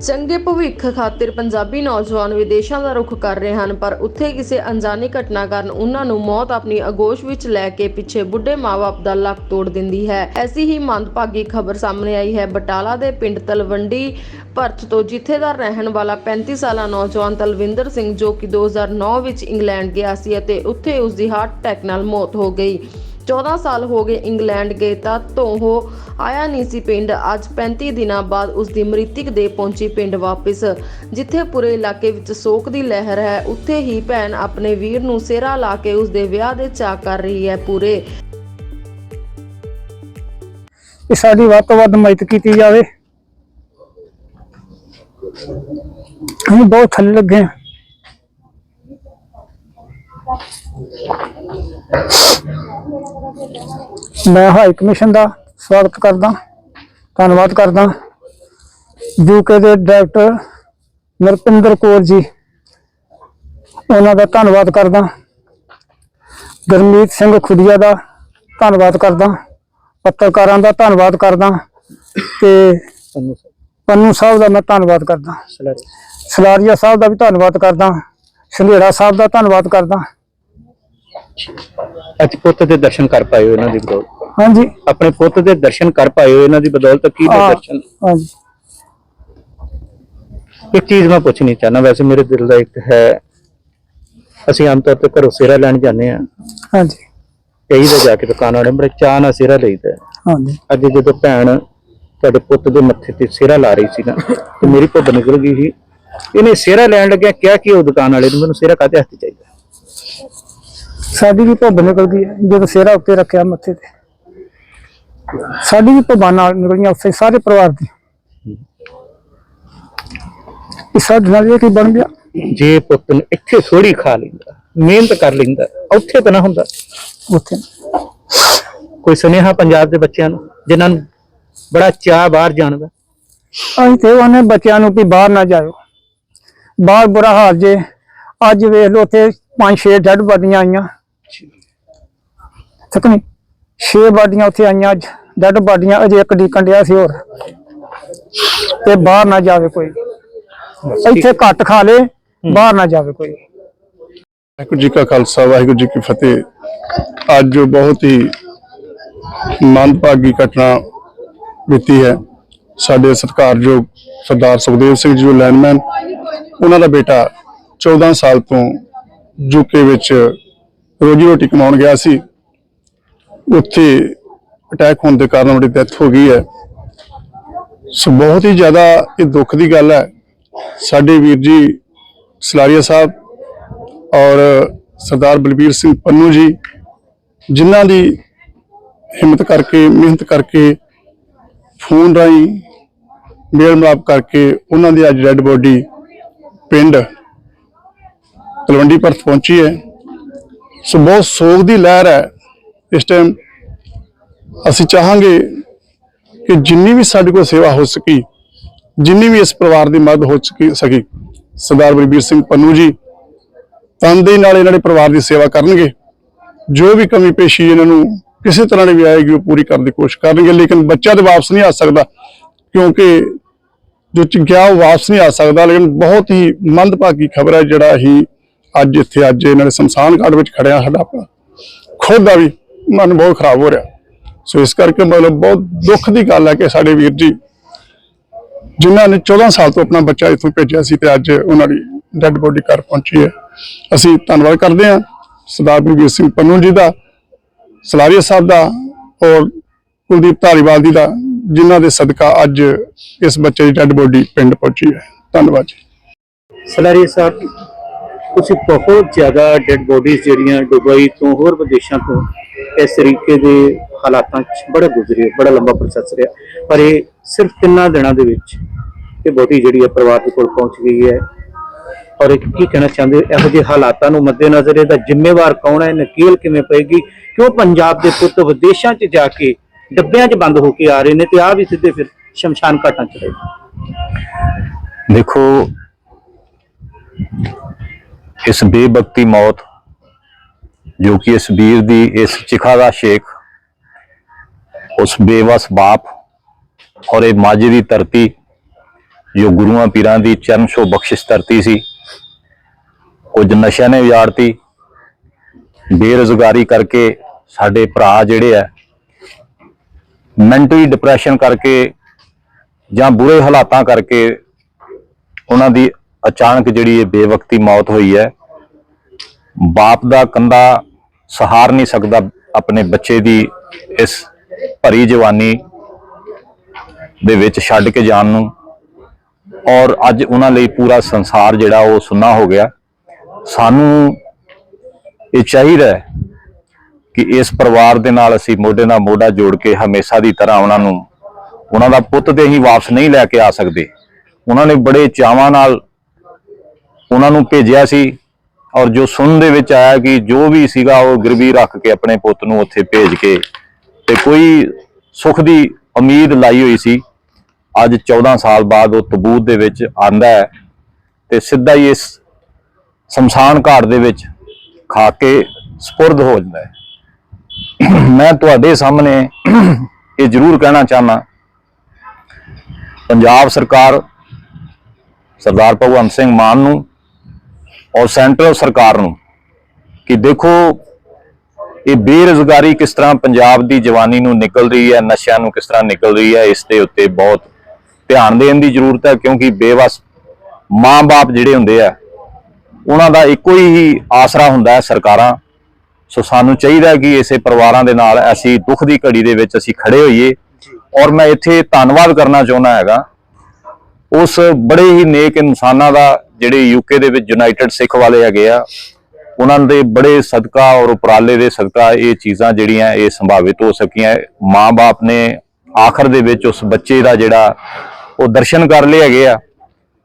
ਚੰਗੇ ਭਵਿੱਖ ਖਾਤਰ ਪੰਜਾਬੀ ਨੌਜਵਾਨ ਵਿਦੇਸ਼ਾਂ ਦਾ ਰੁਖ ਕਰ ਰਹੇ ਹਨ, ਪਰ ਉੱਥੇ ਕਿਸੇ ਅਣਜਾਣੀ ਘਟਨਾ ਕਾਰਨ ਉਹਨਾਂ ਨੂੰ ਮੌਤ ਆਪਣੀ ਅਗੋਸ਼ ਵਿੱਚ ਲੈ ਕੇ ਪਿੱਛੇ ਬੁੱਢੇ ਮਾਪੇ ਦਾ ਲੱਕ ਤੋੜ ਦਿੰਦੀ ਹੈ। ਐਸੀ ਹੀ ਮੰਦਭਾਗੀ ਖਬਰ ਸਾਹਮਣੇ ਆਈ ਹੈ। ਬਟਾਲਾ ਦੇ ਪਿੰਡ ਤਲਵੰਡੀ ਭਰਤ ਤੋਂ ਜਿੱਥੇ ਦਾ ਰਹਿਣ ਵਾਲਾ 35 ਸਾਲਾ ਨੌਜਵਾਨ ਤਲਵਿੰਦਰ ਸਿੰਘ ਜੋ ਕਿ 2009 ਵਿੱਚ ਇੰਗਲੈਂਡ ਗਿਆ ਸੀ ਅਤੇ ਉੱਥੇ ਉਸ ਦੀ ਹਾਰਟ ਅਟੈਕ ਨਾਲ ਮੌਤ ਹੋ ਗਈ। 14 ਸਾਲ ਹੋ ਗਏ ਇੰਗਲੈਂਡ ਗਏ ਤਾਂ ਤੋਂ ਉਹ ਆਇਆ ਨਹੀਂ ਸੀ ਪਿੰਡ। ਅੱਜ 35 ਦਿਨਾਂ ਬਾਅਦ ਉਸ ਦੀ ਮ੍ਰਿਤਕ ਦੇ ਪਹੁੰਚੀ ਪਿੰਡ ਵਾਪਿਸ। ਜਿੱਥੇ ਪੂਰੇ ਇਲਾਕੇ ਵਿੱਚ ਸੋਕ ਦੀ ਲਹਿਰ ਹੈ, ਉੱਥੇ ਹੀ ਭੈਣ ਆਪਣੇ ਵੀਰ ਨੂੰ ਸਿਹਰਾ ਲਾ ਕੇ ਉਸ ਦੇ ਵਿਆਹ ਦੇ ਚਾਅ ਕਰ ਰਹੀ ਹੈ ਪੂਰੇ। ਕਿ ਸਾਡੀ ਵੱਧ ਤੋਂ ਵੱਧ ਮਦਦ ਕੀਤੀ ਜਾਵੇ। ਅਸੀਂ ਬਹੁਤ ਥੱਲੇ ਲੱਗੇ ਹਾਂ। ਮੈਂ ਹਾਈ ਕਮਿਸ਼ਨ ਦਾ ਸਵਾਗਤ ਕਰਦਾ। ਧੰਨਵਾਦ ਕਰਦਾ। ਯੂਕੇ ਦੇ ਡਾਇਰੈਕਟਰ ਨਰਪਿੰਦਰ ਕੌਰ ਜੀ ਉਹਨਾਂ ਦਾ ਧੰਨਵਾਦ ਕਰਦਾ। ਗੁਰਮੀਤ ਸਿੰਘ ਖੁਦੀਆ ਦਾ ਧੰਨਵਾਦ ਕਰਦਾ। ਪੱਤਰਕਾਰਾਂ ਦਾ ਧੰਨਵਾਦ ਕਰਦਾ ਤੇ ਪੰਨੂ ਸਾਹਿਬ। ਦਾ ਮੈਂ ਧੰਨਵਾਦ ਕਰਦਾ। ਸਲਾਰੀਆ। ਸਾਹਿਬ ਦਾ ਵੀ ਧੰਨਵਾਦ ਕਰਦਾ। ਸੰਧੇੜਾ ਸਾਹਿਬ ਦਾ ਧੰਨਵਾਦ ਕਰਦਾ। ਅੱਜ ਪੁੱਤ ਦੇ ਦਰਸ਼ਨ ਕਰ ਪਾਏ ਹੋ ਇਹਨਾਂ ਦੀ ਬਦੌਲਤ। ਹਾਂਜੀ। ਆਪਣੇ ਪੁੱਤ ਦੇ ਦਰਸ਼ਨ ਕਰ ਪਾਏ ਹੋ ਇਹਨਾਂ ਦੀ ਬਦੌਲਤ ਕੀ ਹਾਂ, ਦਰਸ਼ਨ? ਹਾਂਜੀ। ਇੱਕ ਚੀਜ਼ ਮੈਂ ਪੁੱਛਣੀ ਚਾਹਨਾ ਵੈਸੇ ਮੇਰੇ ਦਿਲ ਦਾ ਇੱਕ ਹੈ ਅਸੀਂ ਆਮ ਤੌਰ ਤੇ ਘਰੋਂ ਸਿਹਰਾ ਲੈਣ ਜਾਂਦੇ ਆ ਹਾਂਜੀ। ਕਈ ਦਾ ਜਾ ਕੇ ਦੁਕਾਨ ਵਾਲੇ ਬੜੇ ਚਾਹ ਨਾਲ ਸਿਹਰਾ ਲਈਦਾ। ਹੈ। ਹਾਂਜੀ। ਅੱਜ ਜਦੋਂ ਭੈਣ ਤੁਹਾਡੇ ਪੁੱਤ ਦੇ ਮੱਥੇ ਤੇ ਸਿਹਰਾ ਲਾ ਰਹੀ ਸੀ ਨਾ ਤੇ ਮੇਰੀ ਭੁੱਬ ਨਿਕਲ ਗਈ ਸੀ। ਇਹਨੇ ਸਿਹਰਾ ਲੈਣ ਲੱਗਿਆ ਕਿਹਾ ਕਿ ਉਹ ਦੁਕਾਨ ਵਾਲੇ ਨੂੰ ਮੈਨੂੰ ਸਿਹਰਾ ਕਾਹਦੇ ਹੱਥ ਚਾਹੀਦਾ? ਸਾਡੀ ਵੀ ਭੁੱਬ ਨਿਕਲ ਗਈ ਹੈ ਜਦੋਂ ਸਿਹਰਾ ਉੱਤੇ ਰੱਖਿਆ ਮੱਥੇ ਤੇ। ਸਾਡੀ ਵੀ ਭੁੱਬਾਂ ਨਾਲ ਨਿਕਲੀਆਂ ਉੱਥੇ ਸਾਰੇ ਪਰਿਵਾਰ ਦੀ। ਇਸ ਸਾਡੇ ਨਾਲ ਇਹ ਕੀ ਬਣ ਗਿਆ? ਜੇ ਪੁੱਤ ਨੂੰ ਇੱਥੇ ਥੋੜੀ ਖਾ ਲੈਂਦਾ ਮਿਹਨਤ ਕਰ ਲੈਂਦਾ ਉੱਥੇ ਤਾਂ ਨਾ ਹੁੰਦਾ। ਉੱਥੇ ਕੋਈ ਸੁਨੇਹਾ ਪੰਜਾਬ ਦੇ ਬੱਚਿਆਂ ਨੂੰ ਜਿਨ੍ਹਾਂ ਨੂੰ ਬੜਾ ਚਾਹ ਬਾਹਰ ਜਾਣ ਦਾ? ਅਸੀਂ ਤੇ ਉਹਨੇ ਬੱਚਿਆਂ ਨੂੰ ਵੀ ਬਾਹਰ ਨਾ ਜਾਇਓ। ਬਾਹਰ ਬੁਰਾ ਹਾਲ ਜੇ। ਅੱਜ ਵੇਖ ਲਓ ਉੱਥੇ ਪੰਜ ਛੇ ਡੈਡ ਬਾਡੀਆਂ ਆਈਆਂ। ਠੀਕ ਨਹੀਂ? ਛੇ ਬਾਡੀਆਂ ਉੱਥੇ ਆਈਆਂ ਅੱਜ ਡੈਡ ਬਾਡੀਆਂ ਅਜੇ ਇੱਕ ਡੀਕਣ ਡਿਆ ਸੀ ਹੋਰ। ਤੇ ਬਾਹਰ ਨਾ ਜਾਵੇ ਕੋਈ। ਇੱਥੇ ਘੱਟ ਖਾ ਲੇ ਬਾਹਰ ਨਾ ਜਾਵੇ ਕੋਈ। ਵਾਹਿਗੁਰੂ ਜੀ ਕਾ ਖਾਲਸਾ ਵਾਹਿਗੁਰੂ ਜੀ ਕੀ ਫਤਿਹ। ਅੱਜ ਜੋ ਬਹੁਤ ਹੀ ਮੰਦਭਾਗੀ ਘਟਨਾ ਬੀਤੀ ਹੈ। ਸਾਡੇ ਸਤਿਕਾਰਯੋਗ ਸਰਦਾਰ ਸੁਖਦੇਵ ਸਿੰਘ ਜੀ ਜੋ ਲੈਂਡਮੈਨ। ਉਹਨਾਂ ਦਾ ਬੇਟਾ 14 ਸਾਲ ਤੋਂ ਯੂਕੇ ਵਿੱਚ ਰੋਜੀ ਰੋਟੀ ਕਮਾਉਣ ਗਿਆ ਸੀ। ਉੱਥੇ ਅਟੈਕ ਹੋਣ ਦੇ ਕਾਰਨ ਉਹਦੀ ਡੈਥ ਹੋ ਗਈ ਹੈ। ਸੋ ਬਹੁਤ ਹੀ ਜ਼ਿਆਦਾ ਇਹ ਦੁੱਖ ਦੀ ਗੱਲ ਹੈ। ਸਾਡੇ ਵੀਰ ਜੀ ਸਲਾਰੀਆ ਸਾਹਿਬ ਔਰ ਸਰਦਾਰ ਬਲਬੀਰ ਸਿੰਘ ਪੰਨੂ ਜੀ, ਜਿਨ੍ਹਾਂ ਦੀ ਹਿੰਮਤ ਕਰਕੇ, ਮਿਹਨਤ ਕਰਕੇ ਫੋਨ ਰਾਹੀਂ ਮੇਲ ਮਿਲਾਪ ਕਰਕੇ ਉਹਨਾਂ ਦੀ ਅੱਜ ਡੈੱਡ ਬੋਡੀ ਪਿੰਡ ਤਲਵੰਡੀ ਪਰਤ ਪਹੁੰਚੀ ਹੈ। ਸੋ ਬਹੁਤ ਸੋਗ ਦੀ ਲਹਿਰ ਹੈ ਇਸ ਟਾਈਮ ਅਸੀਂ ਚਾਹਾਂਗੇ ਕਿ ਜਿੰਨੀ ਵੀ ਸਾਡੇ ਕੋਲ ਸੇਵਾ ਹੋ ਸਕੀ, ਜਿੰਨੀ ਵੀ ਇਸ ਪਰਿਵਾਰ ਦੀ ਮਦਦ ਹੋ ਸਕੀ ਸਕੀ। ਸਰਦਾਰ ਬਲਬੀਰ ਸਿੰਘ ਪੰਨੂ ਜੀ ਤਨਦੇਹੀ ਨਾਲ ਇਹਨਾਂ ਦੇ ਪਰਿਵਾਰ ਦੀ ਸੇਵਾ ਕਰਨਗੇ। ਜੋ ਵੀ ਕਮੀ ਪੇਸ਼ੀ ਇਹਨਾਂ ਨੂੰ ਕਿਸੇ ਤਰ੍ਹਾਂ ਦੀ ਵੀ ਆਏਗੀ, ਉਹ ਪੂਰੀ ਕਰਨ ਦੀ ਕੋਸ਼ਿਸ਼ ਕਰਨਗੇ। ਲੇਕਿਨ ਬੱਚਾ ਤੇ ਵਾਪਸ ਨਹੀਂ ਆ ਸਕਦਾ, ਕਿਉਂਕਿ ਜੋ ਚ ਗਿਆ ਉਹ ਵਾਪਸ ਨਹੀਂ ਆ ਸਕਦਾ। ਲੇਕਿਨ ਬਹੁਤ ਹੀ ਮੰਦਭਾਗੀ ਖਬਰ ਹੈ ਜਿਹੜਾ ਹੀ ਅੱਜ ਇੱਥੇ, ਅੱਜ ਇਹਨਾਂ ਦੇ ਸ਼ਮਸ਼ਾਨ ਘਾਟ ਵਿੱਚ ਖੜਿਆ ਸਾਡਾ ਆਪਣਾ ਖੁਦ ਦਾ ਵੀ ਮਨ ਬਹੁਤ ਖਰਾਬ ਹੋ ਰਿਹਾ। ਸੋ ਇਸ ਕਰਕੇ ਮਤਲਬ ਬਹੁਤ ਦੁੱਖ ਦੀ ਗੱਲ ਹੈ ਕਿ ਸਾਡੇ ਵੀਰ ਜੀ, ਜਿਨ੍ਹਾਂ ਨੇ 14 ਸਾਲ ਤੋਂ ਆਪਣਾ ਬੱਚਾ ਇੱਥੋਂ ਭੇਜਿਆ ਸੀ ਤੇ ਅੱਜ ਉਹਨਾਂ ਦੀ ਡੈੱਡ ਬੋਡੀ ਘਰ ਪਹੁੰਚੀ ਹੈ। ਅਸੀਂ ਧੰਨਵਾਦ ਕਰਦੇ ਹਾਂ ਸਰਦਾਰ ਬਲਬੀਰ ਸਿੰਘ ਪੰਨੂ ਜੀ ਦਾ, ਸਲਾਰੀਆ ਸਾਹਿਬ ਦਾ ਔਰ ਕੁਲਦੀਪ ਧਾਰੀਵਾਲ ਜੀ ਦਾ, ਜਿਨ੍ਹਾਂ ਦੇ ਸਦਕਾ ਅੱਜ ਇਸ ਬੱਚੇ ਦੀ ਡੈੱਡ ਬੋਡੀ ਪਿੰਡ ਪਹੁੰਚੀ ਹੈ। ਧੰਨਵਾਦ ਜੀ। ਸਲਾਰੀ ਸਾਹਿਬ ਤੁਸੀਂ ਬਹੁਤ ਜ਼ਿਆਦਾ ਡੈੱਡ ਬੋਡੀਜ਼ ਜਿਹੜੀਆਂ ਦੁਬਈ ਤੋਂ ਹੋਰ ਵਿਦੇਸ਼ਾਂ ਤੋਂ ਇਸ ਤਰੀਕੇ ਦੇ ਹਾਲਾਤਾਂ 'ਚ ਬੜਾ ਗੁਜ਼ਰੇ, ਬੜਾ ਲੰਬਾ ਪ੍ਰੋਸੈਸ ਰਿਹਾ। ਪਰ ਇਹ ਸਿਰਫ ਤਿੰਨਾਂ ਦਿਨਾਂ ਦੇ ਵਿੱਚ ਇਹ ਬੋਡੀ ਜਿਹੜੀ ਹੈ ਪਰਿਵਾਰ ਦੇ ਕੋਲ ਪਹੁੰਚ ਗਈ ਹੈ। ਔਰ ਇਹ ਕੀ ਕਹਿਣਾ ਚਾਹੁੰਦੇ, ਇਹੋ ਜਿਹੇ ਹਾਲਾਤਾਂ ਨੂੰ ਮੱਦੇਨਜ਼ਰ ਇਹਦਾ ਜ਼ਿੰਮੇਵਾਰ ਕੌਣ ਹੈ ਨਕੀਲ ਕਿਵੇਂ ਪਏਗੀ? ਕਿਉਂ ਪੰਜਾਬ ਦੇ ਪੁੱਤ ਵਿਦੇਸ਼ਾਂ 'ਚ ਜਾ ਕੇ ਡੱਬਿਆਂ 'ਚ ਬੰਦ ਹੋ ਕੇ ਆ ਰਹੇ ਨੇ ਤੇ ਆ ਵੀ ਸਿੱਧੇ ਫਿਰ ਸ਼ਮਸ਼ਾਨ ਘਾਟਾਂ 'ਚ ਰਹੇ ਦੇਖੋ ਇਸ ਬੇਬਕਤੀ ਮੌਤ ਜੋ ਕਿ ਇਸ ਵੀਰ ਦੀ ਇਸ ਚਿਖਾ ਦਾ ਸ਼ੇਖ, ਉਸ ਬੇਵਸ ਬਾਪ ਔਰ ਇਹ ਮਾਝੇ ਦੀ ਧਰਤੀ ਜੋ ਗੁਰੂਆਂ ਪੀਰਾਂ ਦੀ ਚਰਨ ਛੋਹ ਬਖਸ਼ਿਸ਼ ਧਰਤੀ ਸੀ, ਕੁਝ ਨਸ਼ਿਆਂ ਨੇ ਉਜਾੜਤੀ ਬੇਰੁਜ਼ਗਾਰੀ ਕਰਕੇ ਸਾਡੇ ਭਰਾ ਜਿਹੜੇ ਆ, ਮੈਂਟਲੀ ਡਿਪਰੈਸ਼ਨ ਕਰਕੇ ਜਾਂ ਬੁਰੇ ਹਾਲਾਤਾਂ ਕਰਕੇ ਉਹਨਾਂ ਦੀ ਅਚਾਨਕ ਜਿਹੜੀ ਇਹ ਬੇਵਕਤੀ ਮੌਤ ਹੋਈ ਹੈ, ਬਾਪ ਦਾ ਕੰਦਾ ਸਹਾਰ ਨਹੀਂ ਸਕਦਾ ਆਪਣੇ ਬੱਚੇ ਦੀ ਇਸ ਭਰੀ ਜਵਾਨੀ ਦੇ ਵਿੱਚ ਛੱਡ ਕੇ ਜਾਣ ਨੂੰ। ਔਰ ਅੱਜ ਉਹਨਾਂ ਲਈ ਪੂਰਾ ਸੰਸਾਰ ਜਿਹੜਾ ਉਹ ਸੁੰਨਾ ਹੋ ਗਿਆ। ਸਾਨੂੰ ਇਹ ਚਾਹੀਦਾ ਕਿ ਇਸ ਪਰਿਵਾਰ ਦੇ ਨਾਲ ਅਸੀਂ ਮੋਢੇ ਨਾਲ ਮੋਢਾ ਜੋੜ ਕੇ ਹਮੇਸ਼ਾ ਦੀ ਤਰ੍ਹਾਂ ਉਹਨਾਂ ਨੂੰ, ਉਹਨਾਂ ਦਾ ਪੁੱਤ ਤੇ ਹੀ ਵਾਪਸ ਨਹੀਂ ਲੈ ਕੇ ਆ ਸਕਦੇ। ਉਹਨਾਂ ਨੇ ਬੜੇ ਚਾਵਾਂ ਨਾਲ ਉਹਨਾਂ ਨੂੰ ਭੇਜਿਆ ਸੀ ਔਰ ਜੋ ਸੁਣਨ ਦੇ ਵਿੱਚ ਆਇਆ ਕਿ ਜੋ ਵੀ ਸੀਗਾ ਉਹ ਗਿਰਵੀ ਰੱਖ ਕੇ ਆਪਣੇ ਪੁੱਤ ਨੂੰ ਉੱਥੇ ਭੇਜ ਕੇ ਤੇ ਕੋਈ ਸੁੱਖ ਦੀ ਉਮੀਦ ਲਾਈ ਹੋਈ ਸੀ। ਅੱਜ 14 ਸਾਲ ਬਾਅਦ ਉਹ ਤਬੂਤ ਦੇ ਵਿੱਚ ਆਂਦਾ ਹੈ ਤੇ ਸਿੱਧਾ ਹੀ ਇਸ ਸ਼ਮਸ਼ਾਨ ਘਾਟ ਦੇ ਵਿੱਚ ਖਾ ਕੇ ਸਪੁਰਦ ਹੋ ਜਾਂਦਾ ਹੈ। ਮੈਂ ਤੁਹਾਡੇ ਸਾਹਮਣੇ ਇਹ ਜ਼ਰੂਰ ਕਹਿਣਾ ਚਾਹਨਾ, ਪੰਜਾਬ ਸਰਕਾਰ ਸਰਦਾਰ ਭਗਵੰਤ ਸਿੰਘ ਮਾਨ ਨੂੰ ਔਰ ਸੈਂਟਰਲ ਸਰਕਾਰ ਨੂੰ ਕਿ ਦੇਖੋ ਇਹ ਬੇਰੁਜ਼ਗਾਰੀ ਕਿਸ ਤਰ੍ਹਾਂ ਪੰਜਾਬ ਦੀ ਜਵਾਨੀ ਨੂੰ ਨਿਕਲ ਰਹੀ ਹੈ, ਨਸ਼ਿਆਂ ਨੂੰ ਕਿਸ ਤਰ੍ਹਾਂ ਨਿਕਲ ਰਹੀ ਹੈ, ਇਸ ਦੇ ਉੱਤੇ ਬਹੁਤ ਧਿਆਨ ਦੇਣ ਦੀ ਜ਼ਰੂਰਤ ਹੈ ਕਿਉਂਕਿ ਬੇਵਸ ਮਾਂ-ਬਾਪ ਜਿਹੜੇ ਹੁੰਦੇ ਆ, ਉਹਨਾਂ ਦਾ ਇੱਕੋ ਹੀ ਆਸਰਾ ਹੁੰਦਾ ਹੈ ਸਰਕਾਰਾਂ। ਸੋ ਸਾਨੂੰ ਚਾਹੀਦਾ ਕਿ ਇਸੇ ਪਰਿਵਾਰਾਂ ਦੇ ਨਾਲ ਅਸੀਂ ਦੁੱਖ ਦੀ ਘੜੀ ਦੇ ਵਿੱਚ ਅਸੀਂ ਖੜੇ ਹੋਈਏ। ਔਰ ਮੈਂ ਇੱਥੇ ਧੰਨਵਾਦ ਕਰਨਾ ਚਾਹੁੰਦਾ ਹੈਗਾ ਉਸ ਬੜੇ ਹੀ ਨੇਕ ਇਨਸਾਨਾਂ ਦਾ ਜਿਹੜੇ ਯੂਕੇ ਦੇ ਵਿੱਚ ਯੂਨਾਈਟਿਡ ਸਿੱਖ ਵਾਲੇ ਹੈਗੇ ਆ, ਉਹਨਾਂ ਦੇ ਬੜੇ ਸਦਕਾ ਔਰ ਉਪਰਾਲੇ ਦੇ ਸਦਕਾ ਇਹ ਚੀਜ਼ਾਂ ਜਿਹੜੀਆਂ ਇਹ ਸੰਭਾਵਿਤ ਹੋ ਸਕੀਆਂ। ਮਾਂ-ਬਾਪ ਨੇ ਆਖਰ ਦੇ ਵਿੱਚ ਉਸ ਬੱਚੇ ਦਾ ਜਿਹੜਾ ਉਹ ਦਰਸ਼ਨ ਕਰ ਲਏ ਹੈਗੇ ਆ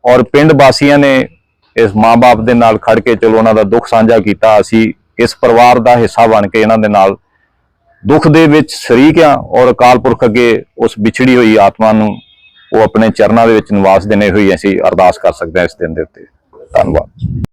ਔਰ ਪਿੰਡ ਵਾਸੀਆਂ ਨੇ ਇਸ ਮਾਂ-ਬਾਪ ਦੇ ਨਾਲ ਖੜ ਕੇ ਚਲੋ ਉਹਨਾਂ ਦਾ ਦੁੱਖ ਸਾਂਝਾ ਕੀਤਾ। ਅਸੀਂ ਇਸ ਪਰਿਵਾਰ ਦਾ ਹਿੱਸਾ ਬਣ ਕੇ ਇਹਨਾਂ ਦੇ ਨਾਲ ਦੁੱਖ ਦੇ ਵਿੱਚ ਸ਼ਰੀਕ ਆ ਔਰ ਅਕਾਲ ਪੁਰਖ ਅੱਗੇ ਉਸ ਵਿਛੜੀ ਹੋਈ ਆਤਮਾ ਨੂੰ ਉਹ ਆਪਣੇ ਚਰਨਾਂ ਦੇ ਵਿੱਚ ਨਿਵਾਸ ਦੇਣੇ ਹੋਈ ਅਸੀਂ ਅਰਦਾਸ ਕਰ ਸਕਦੇ ਹਾਂ ਇਸ ਦਿਨ ਦੇ ਉੱਤੇ। ਧੰਨਵਾਦ।